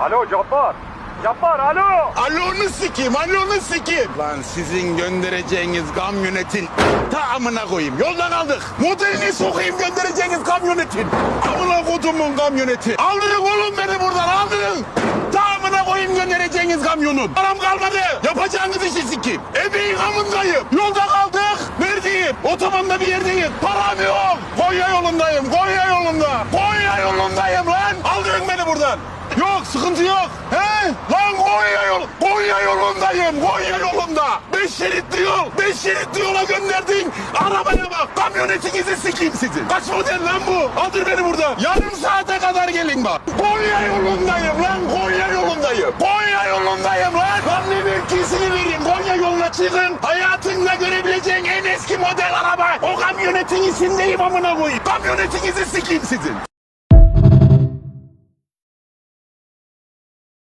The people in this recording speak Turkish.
Alo Cabbar. Cabbar alo. Alonu sikeyim, alonu sikeyim. Lan sizin göndereceğiniz kamyonetin tamına koyayım. Yolda kaldık. Modelini sokayım göndereceğiniz kamyonetin. Amına kodumun kamyoneti. Aldırın oğlum beni buradan aldırın. Tamına koyayım göndereceğiniz kamyonun. Param kalmadı. Yapacağınız işi sikeyim. Ebeğin amındayım. Yolda kaldık. Neredeyim? Otobanda bir yerdeyim. Param yok. Konya yolundayım. Konya yolunda. Konya yolundayım lan. Aldırın beni buradan. Yok sıkıntı yok. He? Lan Konya yol, Konya yolundayım. Konya yolunda. Beş şeritli yol. Beş şeritli yola gönderdin. Arabaya bak. Kamyonetinizi sikeyim sizin. Kaç model lan bu? Aldır beni buradan. Yarım saate kadar gelin bak. Konya yolundayım lan. Konya yolundayım. Konya yolundayım lan. Lan ne mevkisini vereyim. Konya yoluna çıkın. Hayatında görebileceğin en eski model araba. O kamyonetin içindeyim amına koyayım. Kamyonetinizi sikeyim sizin.